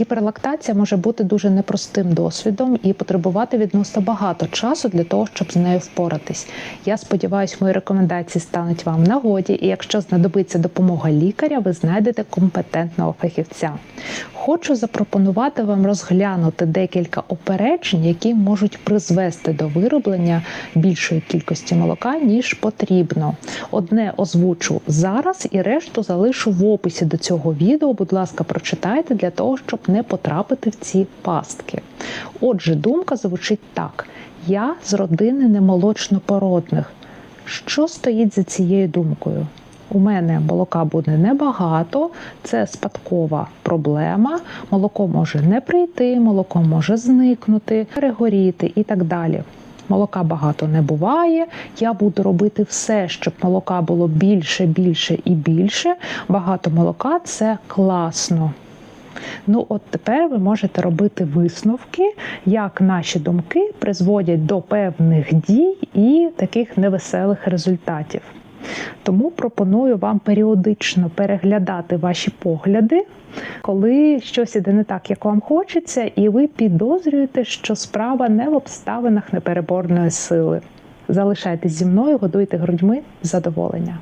Гіперлактація може бути дуже непростим досвідом і потребувати відносно багато часу для того, щоб з нею впоратись. Я сподіваюся, мої рекомендації стануть вам в нагоді, і якщо знадобиться допомога лікаря, ви знайдете компетентного фахівця. Хочу запропонувати вам розглянути декілька опереджень, які можуть призвести до вироблення більшої кількості молока, ніж потрібно. Одне озвучу зараз і решту залишу в описі до цього відео. Будь ласка, прочитайте для того, щоб не потрапити в ці пастки. Отже, думка звучить так: я з родини немолочнопородних. Що стоїть за цією думкою? У мене молока буде небагато, це спадкова проблема. Молоко може не прийти, молоко може зникнути, перегоріти і так далі. Молока багато не буває. Я буду робити все, щоб молока було більше, більше і більше. Багато молока це класно. Ну, от тепер ви можете робити висновки, як наші думки призводять до певних дій і таких невеселих результатів. Тому пропоную вам періодично переглядати ваші погляди, коли щось іде не так, як вам хочеться, і ви підозрюєте, що справа не в обставинах непереборної сили. Залишайтесь зі мною, годуйте грудьми задоволення.